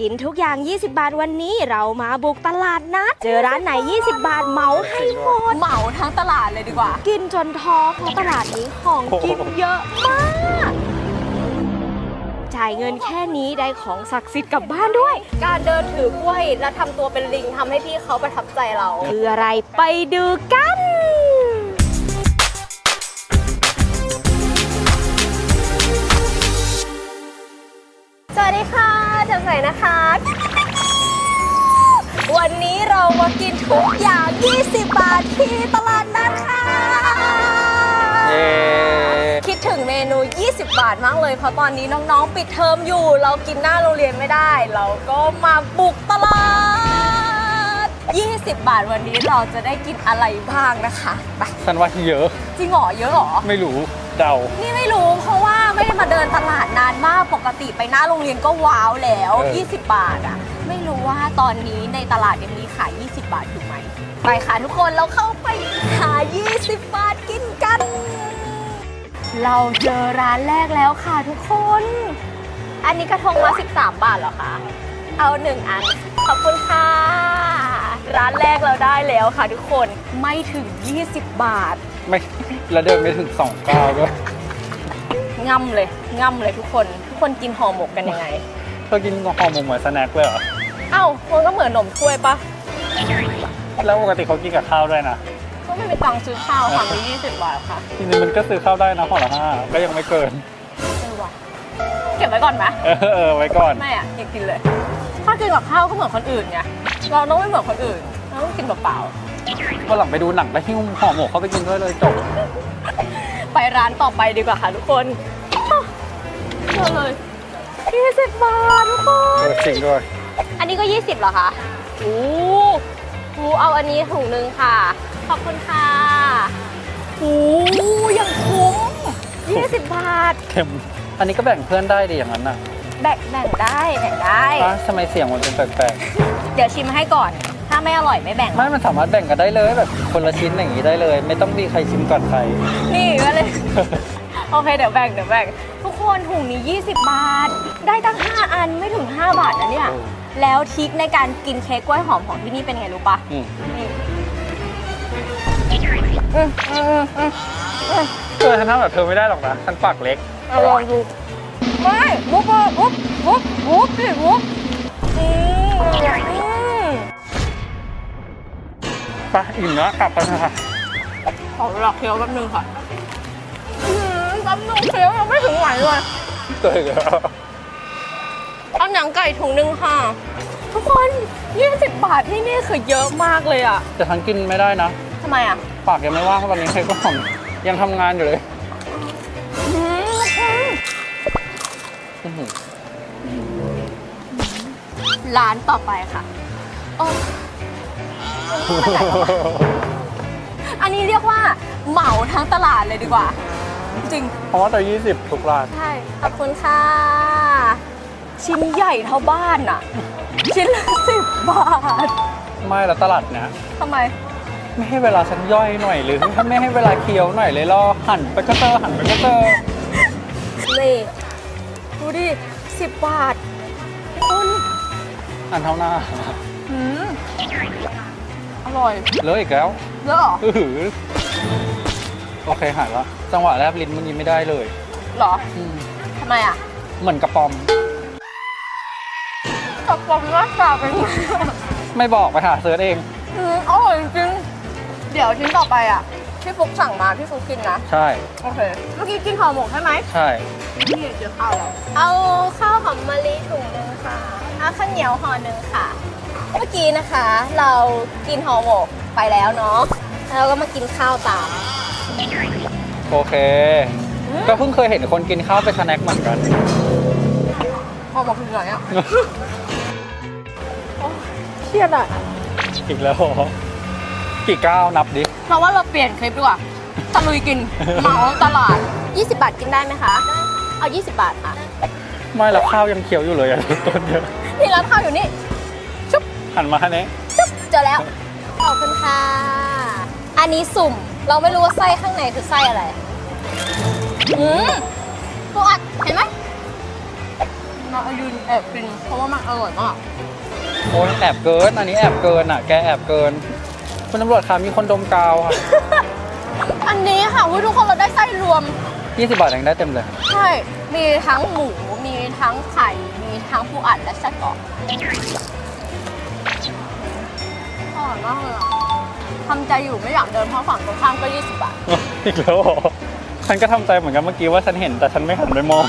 กินทุกอย่าง 20 บาทวันนี้เรามาบุกตลาดนัด เจอร้านไหน 20 บาทเหมาให้หมด เหมาทั้งตลาดเลยดีกว่า กินจนท้อเพราะตลาดนี้ของกินเยอะมาก จ่ายเงินแค่นี้ได้ของศักดิ์สิทธิ์กลับบ้านด้วย การเดินถือกล้วยและทำตัวเป็นลิงทำให้พี่เขาประทับใจเรา คืออะไรไปดูกัน สวัสดีค่ะจำใส่นะคะ วันนี้เรามากินทุกอย่าง 20 บาทที่ตลาดนัดค่ะ เย้คิดถึงเมนู 20 บาทมากเลย เพราะตอนนี้น้องๆ ปิดเทอมอยู่ เรากินหน้าโรงเรียนไม่ได้ เราก็มาบุกตลาด 20 บาทวันนี้เราจะได้กินอะไรบ้างนะคะ ไปฉันว่าเยอะ จริงเหรอเยอะเหรอ ไม่รู้เดา นี่ไม่รู้เพราะ นตลาดนานมากปกติไปหน้าโรงเรียนก็ว้าวแล้ว เออ 20 บาทอะไม่รู้ว่าตอนนี้ในตลาดยังมีขาย 20 บาทอยู่ไหมไปค่ะทุกคนเราเข้าไปหา 20 บาทกินกัน เราเจอร้านแรกแล้วค่ะทุกคน อันนี้กระทงละ13 บาทเหรอคะ เอาหนึ่งอัน ขอบคุณค่ะ ร้านแรกเราได้แล้วค่ะทุกคนไม่ถึง 20 บาท ไม่ แล้วเดินไม่ถึงสองก้าวด้วย ง่ำเลยง่ำเลยทุกคน ทุกคนกินห่อหมกกันยังไงเธอกินห่อหมกเหมือนสแน็คเลยเหรอเอ้ามันก็เหมือนหนมถ้วยปะแล้วปกติเขากินกับข้าวด้วยนะก็ไม่มีตังค์ซื้อข้าวค่ะมี20บาทค่ะจริงๆมันก็ซื้อข้าวได้นะห่อละห้าก็ยังไม่เกินเออว่ะเก็บไว้ก่อนไหมเออเออไว้ก่อนไม่อะอยากกินเลยถ้ากินกับข้าวก็เหมือนคนอื่นไงเราต้องไม่เหมือนคนอื่นเราต้องกินเปล่าวันหลังไปดูหนังแล้วหิ้วห่อหมกเข้าไปกินด้วยเลยจบๆไปร้านต่อไปดีกว่าค่ะทุกคน เจอเลย20บาททุกคเอนอจริงด้วย อันนี้ก็ 20เหรอคะโอ้โหเอาอันนี้ถุงนึงค่ะ ขอบคุณค่ะโอ้ยังคุ้ม20 บาท เค็ม อันนี้ก็แบ่งเพื่อนได้ดีอย่างนั้นน่ะแบ่งแบ่งได้แบ่งได้ อ้าวทำไมเสียงมันเป็นแปลกเดี๋ยวชิมให้ก่อน ถ้าไม่อร่อยไม่แบ่ง ๆ ไม่มันสามารถแบ่งกันได้เลยแบบคนละชิ้นอย่างนี้ได้เลย ไม่ต้องมีใครชิมก่อนใคร นี่ก็เลย โอเคเดี๋ยวแบ่งเดี๋ยวแบ่งทุก คนถุงนี้ 20 บาท ได้ตั้ง 5 อันไม่ถึง 5 บาทนะเนี่ยโอ้แล้วทริคในการกินเค้กกล้วยหอมของที่นี่เป็นไงรู้ปะอืม นี่อืมอืมอืมอืมอืมเธอฉันทำแบบเธอไม่ได้หรอกนะฉันปากเล็กเอาลองดูไม่วุบวุบวุบวุบสิวุบอืมอืมไปอิ่มแล้วกลับกันนะคะขอเวลาเคี้ยวแป๊บนึงค่ะอื มแป๊บนึงเคี้ยวยังไม่ถึงไหวเลยเจอแล้วเอาหนังไก่ถุงนึงค่ะ ทุกคน20บาทที่นี่คือเยอะมากเลยอะแต่ฉันกินไม่ได้นะทำไมอะปากยังไม่ว่างตอนนี้ใครก็หอมยังทำงานอยู่เลยอืมทุกคนอื้อหือร้านต่อไปค่ะโอ้อันนี้เรียกว่าเหมาทั้งตลาดเลยดีกว่า จริง เพราะว่าแต่ยี่สิบทุกร้าน ใช่ ขอบคุณค่ะ ชิ้นใหญ่เท่าบ้านอะชิ้นละสิบบาทไม่แล้วตลาดเนี้ยทำไม ไม่ให้เวลาฉันย่อยหน่อยหรือถ้าไม่ให้เวลาเคี้ยวหน่อยเลยรอหั่นไปก็เตอหั่นไปก็เตอนี่ดูดิสิบบาทคุณหั่นเท่าหน้าอืมอร่อย เลอะอีกแล้ว เลิกเหรอ อื้อหือ โอเคหายละจังหวะแลบลิ้นมันยิ้มไม่ได้เลยเหรออืมทำไมอะเหมือนกระป๋อมกระป๋องหน้าตาเป็นไงไม่บอกไปหาเซิร์ชเอง อืมอร่อยจริงๆเดี๋ยวชิ้นต่อไปอะพี่ฟุกสั่งมาพี่ฟุกกินนะใช่ โอเคเมื่อกี้กินห่อหมกใช่ไหมใช่ นี่เจอข้าวแล้วเอาข้าวหอมมะลิถุงหนึ่งค่ะเอาข้าวเหนียวห่อหนึ่งค่ะ เมื่อกี้นะคะ เรากินห่อหมกไปแล้วเนาะแล้วก็มากินข้าวตาม โอเค ก็เพิ่งเคยเห็นคนกินข้าวเป็นสแน็คเหมือนกันห่อหมกถึงไหนอะเครียดอะ อีกแล้วเหรอกี่ก้าวนับดิ เราว่าเราเปลี่ยนคลิปดีกว่าตะลุยกิน เหมาตลาด 20 บาทกินได้ไหมคะ เอา 20 บาทค่ะไม่แล้วข้าวยังเคี้ยวอยู่เลยอะต้นเดียวนี่ร้านข้าวอยู่นี่ชุบหันมาแค่นี้จุ๊บเจอแล้ว ขอบคุณค่ะ อันนี้สุ่ม เราไม่รู้ว่าไส้ข้างในคือไส้อะไรอืมปูอัดเห็นไหมมเราเอายืนแอบกินเพราะว่ามันอร่อยมากโอ้ยแอบเกิน อันนี้แอบเกินอะ แกแอบเกิน คุณตำรวจคะมีคนดมกาวค่ะ อันนี้ค่ะอุ๊ยทุกคนเราได้ไส้รวม 20 บาทยังได้เต็มเลย ใช่ มีทั้งหมู มีทั้งไข่ มีทั้งปูอัดและไส้กรอกอร่อยมากเลยอะ ทำใจอยู่ไม่อยากเดินเพราะฝั่งตรงข้ามก็20บาท อีกแล้วเหรอฉันก็ทำใจเหมือนกันเมื่อกี้ว่าฉันเห็นแต่ฉันไม่หันไปมอง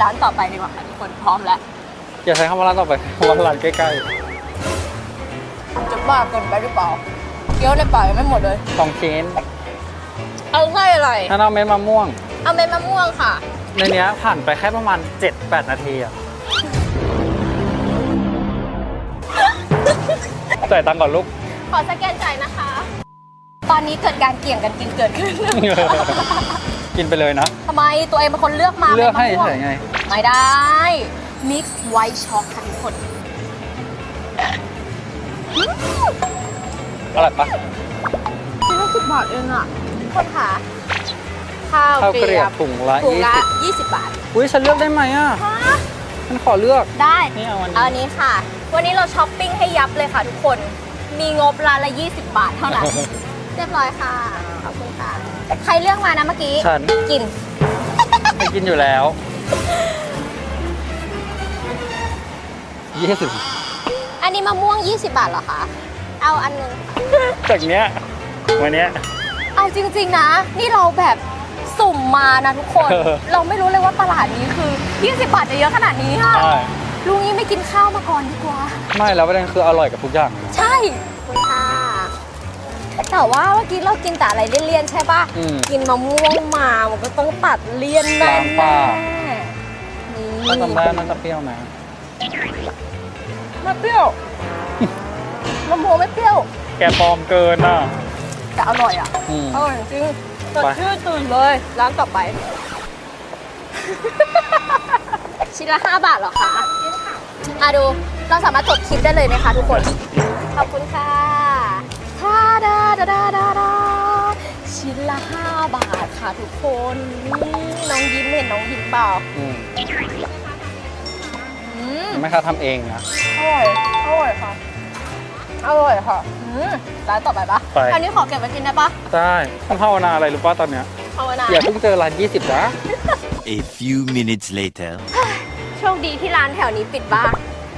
ร้านต่อไปดีกว่าค่ะทุกคนพร้อมแล้วอย่าใช้คำว่าร้านต่อไปว่าร้านใกล้จะบ้าเกินไปหรือเปล่าเกี๊ยวในปากยังไม่หมดเลย ๆสองชิ้นเอาไส้อะไร ถ้าเอาเม็ดมะม่วง เอาเม็ดมะม่วงค่ะ ในเนี้ยผ่านไปแค่ประมาณ 7-8 นาทีอะจ่ายตังค์ก่อนลูกข อสแกนจ่ายนะคะ ตอนนี้เกิดการเกี่ยงกันกินเกิดขึ้น กินไปเลยนะ ทำไมตัวเองเป็นคนเลือกมาเลือกให้ม็ดมะม่วงเฉยๆไง ไม่ได้ mix white choc ค่ะทุกคนอร่อยปะชิ้นละสิบบาทเองอะทุกคนค่ะ ข้าวข้าวเกเกลีลียยบบถุงละถุงละ20 20บาทอุ้ยฉันเลือกได้ไหมอะฉันขอเลือก ได้ นี่เอาอันเอานี้อันนี้ค่ะ วันนี้เราช้อปปิ้งให้ยับเลยค่ะทุกคน มีงบร้านละ 20 บาทเท่านั้น เรียบร้อยค่ะ ขอบคุณค่ะ ใครเลือกมานะเมื่อกี้ฉัน กิน ไปกินอยู่แล้วยี่สิบอันนี้มะม่วง 20 บาทเหรอคะ เอาอันหนึงค่ะจากเนี้ยวันเนี้ย เอาจริงๆนะ นี่เราแบบสุ่มมานะทุกคน เออ เราไม่รู้เลยว่าตลาดนี้คือ 20 บาทจะเยอะขนาดนี้ค่ะ ใช่ ลุงนี้ไม่กินข้าวมาก่อนดีกว่า ไม่แล้วประเด็นคืออร่อยกับทุกอย่างนะใช่ขอบคุณค่ะแต่ว่าเมื่อกี้เรากินแต่อะไรเลี่ยนๆใช่ปะอืมกินมะม่วงมามันก็ต้องตัดเลี่ยนแน่ล้างปากๆนี่ถ้าจำได้น่าจะเปรี้ยวนะไม่เปรี้ยวมะม่วงไม่เปรี้ยว แกปลอมเกินอะ แต่อร่อยอะ อืม อร่อยจริงสดไป ชื่นตื่นเลย ร้านต่อไป ชิ้นละ 5 บาทเหรอคะอะดู เราสามารถจดคลิปได้เลยนะคะทุกคน ขอบคุณค่ะทาดาดาดาดาดาชิ้นละ 5 บาทค่ะทุกคนนี่น้องยิ้มเห็นน้องยิ้มเปล่าอืมอืมไม่ค่าทำเองนะ อร่อย อร่อยค่ะ อร่อยค่ะอืมร้านต่อไปปะไป อันนี้ขอเก็บไว้กินได้ปะได้ต้องภาวนาอะไรรู้ป่ะตอนเนี้ย ภาวนา อย่าเพิ่งเจอร้าน 20นะ A few minutes later. โช คดีที่ร้านแถวนี้ปิดบ้าง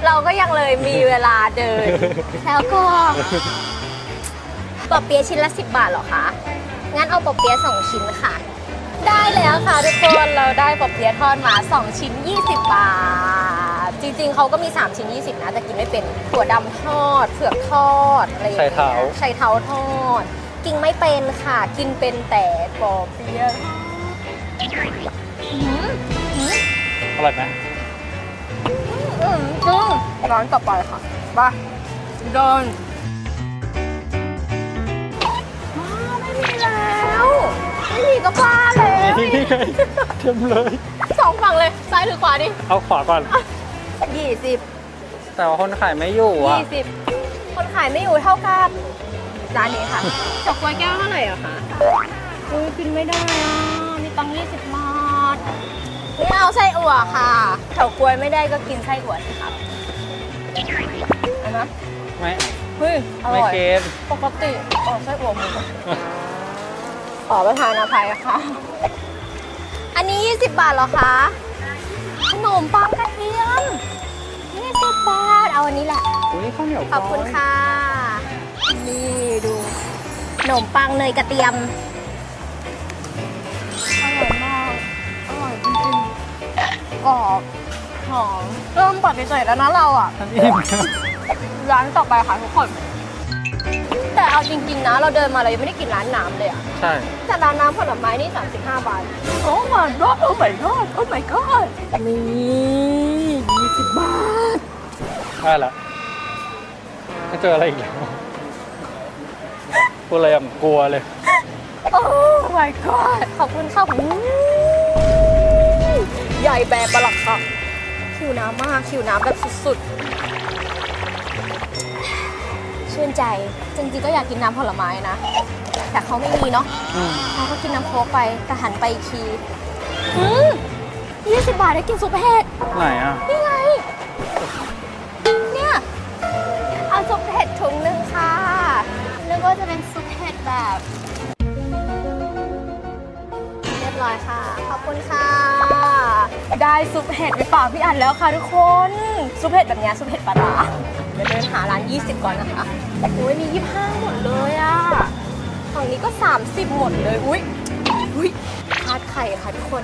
เราก็ยังเลยมีเวลาเดิน แล้วก็ปอเปี๊ยะชิ้นละ10บาทเหรอคะ งั้นเอาปอเปี๊ยะ2ชิ้นค่ะ ได้แล้วค่ะทุกคนเราได้ปอเปี๊ยะทอดมา2ชิ้น 20 บาท จริงๆเขาก็มี 3 ชิ้น 20 นะแต่กินไม่เป็นถั่วดำทอดเผือกทอดอะไรอย่างเงี้ยไชเท้าไชเท้าทอด กินไม่เป็นค่ะ กินเป็นแต่ปอเปี๊ยะหืมหืม อร่อยไหม อืมจริงร้านต่อไปค่ะไปเดินว้าวไม่มีแล้วไม่มีก็บ้าแล้วนี่ไงเต็มเลย สองฝั่งเลยซ้ายหรือขวาดิเอาขวาก่อน ยี่สิบแต่ว่าคนขายไม่อยู่อะยี่สิบคนขายไม่อยู่เท่ากับร้านนี้ค่ะจอกกล้วยแก้วเท่าไหร่อะคะอุ้ยกินไม่ได้อะมีตังค์ยี่สิบบาท ไม่เอาไส้อั่วค่ะเฉาก๊วยไม่ได้ก็กินไส้อั่วสิครับเอานะไม่เฮ้ยอไม่ร่อย เค็มปกติออกไส้อั่วหมูขอประทานอภัยค่ะ อันนี้ 20 บาทเหรอคะ ขนมปังกระเทียม20บาท เอาอันนี้แหละ อุ้ยข้าวเหนียวขอบคุณค่ะ นี่ดูขนมปังเนยกระเทียม กรอบหอมเริ่มปฏิเสธแล้วนะเราอะฉันอิ่มร้านต่อไปค่ะทุกคน แต่เอาจริง ๆ นะ เราเดินมาเรายังไม่ได้กินร้านน้ำเลยอะใช่ แต่ร้านน้ำผลไม้นี่ 35 บาท โอ้ my god โอ้ my god โอ้ my god นี่20 บาท ได้ละไม่เจออะไรอีกแล้วกูเลยอย่างกลัวเลย โอ้ my god ขอบคุณค่ะอืม ใหญ่แบบประหลักค่ะ คิวน้ำมาก คิวน้ำแบบสุดๆ ชื่นใจ จริงๆก็อยากกินน้ำผลไม้นะ แต่เขาไม่มีเนาะอืมเราก็กินน้ำโค้กไปแต่หันไปอีกทีอืม20บาทได้กินซุปเห็ดไหนอะ นี่ไง เนี่ย เอาซุปเห็ดถุงหนึ่งค่ะนึกว่าจะเป็นซุปเห็ดแบบ เรียบร้อยค่ะ ขอบคุณค่ะ ได้ซุปเห็ดไปฝากพี่อันแล้วค่ะทุกคน ซุปเห็ดแบบเนี้ยซุปเห็ดปลาร้าเดี๋ยวเดินหาร้าน 20 ก่อนนะคะโอ้ยมี 25 หมดเลยอะฝั่งนี้ก็ 30 หมดเลย อุ้ยอุ้ยทาร์ตไข่ค่ะทุกคน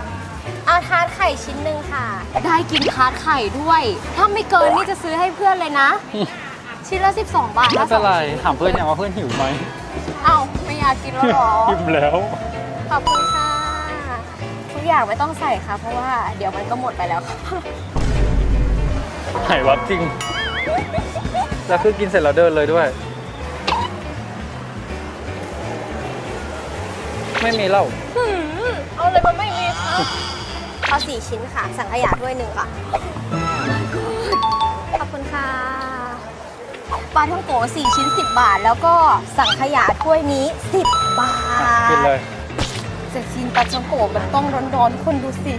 เอาทาร์ตไข่ชิ้นหนึ่งค่ะ ได้กินทาร์ตไข่ด้วย ถ้าไม่เกินนี่จะซื้อให้เพื่อนเลยนะ ชิ้นละ 12 บาทไม่แล้วเป็นไรถามเพื่อนยังว่าเพื่อนหิวไหมเอ้าไม่อยากกินแล้วเหรอหิวแล้ว ขอบคุณค่ะทุ กอย่างไม่ต้องใส่ค่ะ เพราะว่าเดี๋ยวมันก็หมดไปแล้วค่ะหายวับจริง แล้วคือกินเสร็จแล้วเดินเลยด้วย ไม่มีเหล้าหืมเอาเลยมันไม่มีค่ะเอาสี่ชิ้นค่ะ สังขยาด้วยหนึ่งค่ะ ขอบคุณค่ะ ปลาท่องโกสี่ชิ้น 10 บาท แล้วก็สังขยาถ้วยนี้ 10 บาท กินเลย จะกินปลาท่องโกมันต้องร้อนๆคนดูสิ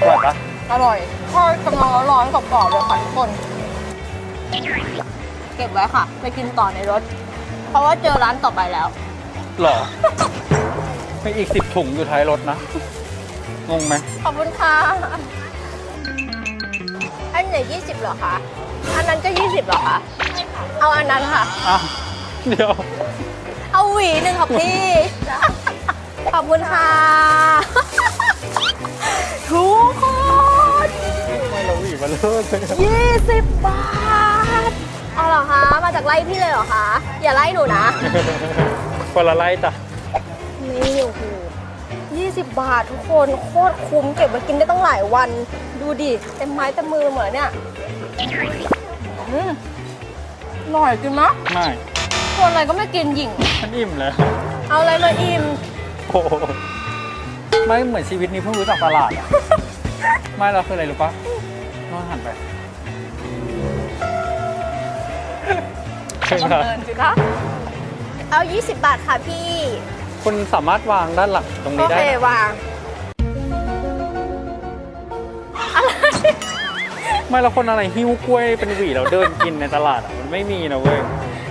อร่อยปะอร่อยทอดกำลังร้อนๆกรอบๆเลยค่ะทุกคน เก็บไว้ค่ะ ไปกินต่อในรถ เพราะว่าเจอร้านต่อไปแล้ว หรอมีอีกสิบถุงอยู่ท้ายรถนะ งงไหม ขอบคุณค่ะ อันไหนยี่สิบเหรอคะ อันนั้นก็ยี่สิบเหรอคะ เอาอันนั้นค่ะอ้าวเดี๋ยว เอาหวีหนึ่งค่ะพี่ ขอบคุณค่ะ ทุกคน ไม่เราหวีมาเลิกเลยยี่สิบบาท เอาเหรอคะ มาจากไล่พี่เลยเหรอคะ อย่าไล่หนูนะ คนละไล่จ้ะนี่โอ้โหยี่สิบบาททุกคนโคตรคุ้มเก็บไว้กินได้ตั้งหลายวัน ดูดิเต็มไม้เต็มมือเหมือนเนี่ยอืมอร่อยจริงมะไม่ คนอะไรก็ไม่กินหยิ่งฉันอิ่มแล้วเอาอะไรมาอิ่มโอ้โหไม่เหมือนชีวิตนี้เพิ่งรู้จักตลาดอะไม่เราคืออะไรรู้ปะน้องหันไปเชิญค่ะเดินสิคะเอา 20 บาทค่ะพี่ คุณสามารถวางด้านหลังตรงโอนี้ได้เคนะ วางอะไรไม่แล้วคนอะไรหิ้วกล้วยเป็นหวีแล้วเดินกินในตลาดอะมันไม่มีนะเว้ย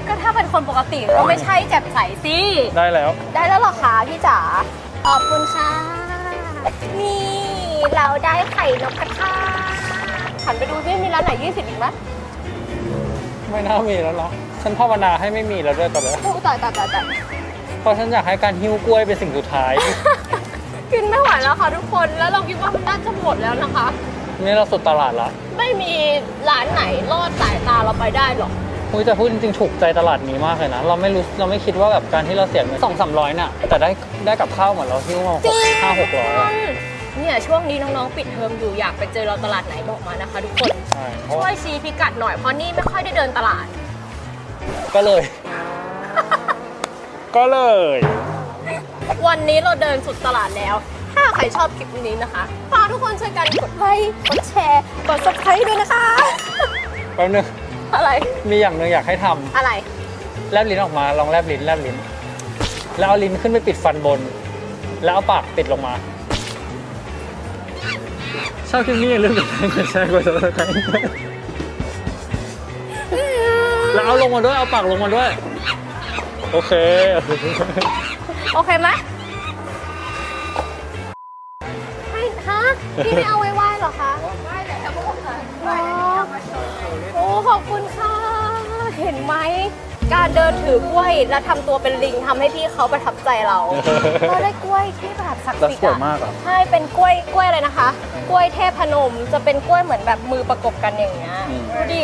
ก็ถ้าเป็นคนปกติก็ไม่ใช่แจ่มใสสิ ได้แล้ว ได้แล้วเหรอคะพี่จ๋า ขอบคุณค่ะ นี่เราได้ไข่นกกระทาหันไปดูซิมีร้านไหน20อีกไหมไม่น่ามีแล้วเนาะฉันภาวนาให้ไม่มีแล้วด้วยตอนนี้โอ้ตายตายตายตายเพราะฉันอยากให้การหิ้วกล้วยเป็นสิ่งสุดท้าย กินไม่ไหวแล้วค่ะทุกคน แล้วเราคิดว่ามันน่าจะหมดแล้วนะคะ นี่เราสุดตลาดละ ไม่มีร้านไหนรอดสายตาเราไปได้หรอก อุ้ยแต่พูดจริงๆถูกใจตลาดนี้มากเลยนะ เราไม่รู้เราไม่คิดว่าแบบการที่เราเสียเงินสองสามร้อยน่ะแต่ได้ได้กับข้าวเหมือนเราหิ้วมาหกห้าหกร้อยอะเนี่ยช่วงนี้น้องๆ ปิดเทอมอยู่อยากไปเจอเราตลาดไหนบอกมานะคะ ทุกคน ใช่เพราะช่วยชี้พิกัดหน่อยเพราะนี่ไม่ค่อยได้เดินตลาด ก็เลย ก็เลย วันนี้เราเดินสุดตลาดแล้ว ถ้าใครชอบคลิปนี้นะคะฝากทุกคนช่วยกันกดไลค์กดแชร์กด subscribe ด้วยนะคะ แป๊บนึง อะไรมีอย่างหนึ่งอยากให้ทำอะไรแลบลิ้นออกมาลองแลบลิ้นแลบลิ้น แล้วเอาลิ้นขึ้นไปปิดฟันบน แล้วเอาปากปิดลงมา ชอบคลิปนี้อย่าลืมกดไลค์กดแชร์กดซับสไครต์แล้วเอาลงมาด้วยเอาปากลงมาด้วย โอเค โอเคไหมให้ฮะพี่ไม่เอาไว้ไหว้เหรอคะไหว้แต่จะพูดค่ะ โอ้ขอบคุณค่ะ เห็นไหม การเดินถือกล้วยและทำตัวเป็นลิงทำให้พี่เขาประทับใจเรา เราได้กล้วยที่แบบศักดิ์แล้วสิทสธิ์วยอะมากอะใช่เป็นกล้วยกล้วยอะไรนะคะ กล้วยเทพนมจะเป็นกล้วยเหมือนแบบมือประกบกันอย่างเงี้ยอืมดูดิ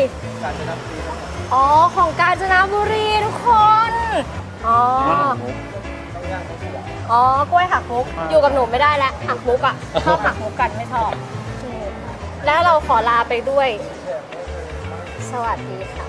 อ๋อของกาญจนบุรีทุกคนอ๋ออ๋อกล้วยหักมุกอยู่กับหนูไม่ได้แล้วหักมุกอะชอบหักมุกกันไม่ชอบอืม แล้วเราขอลาไปด้วย สวัสดีค่ะ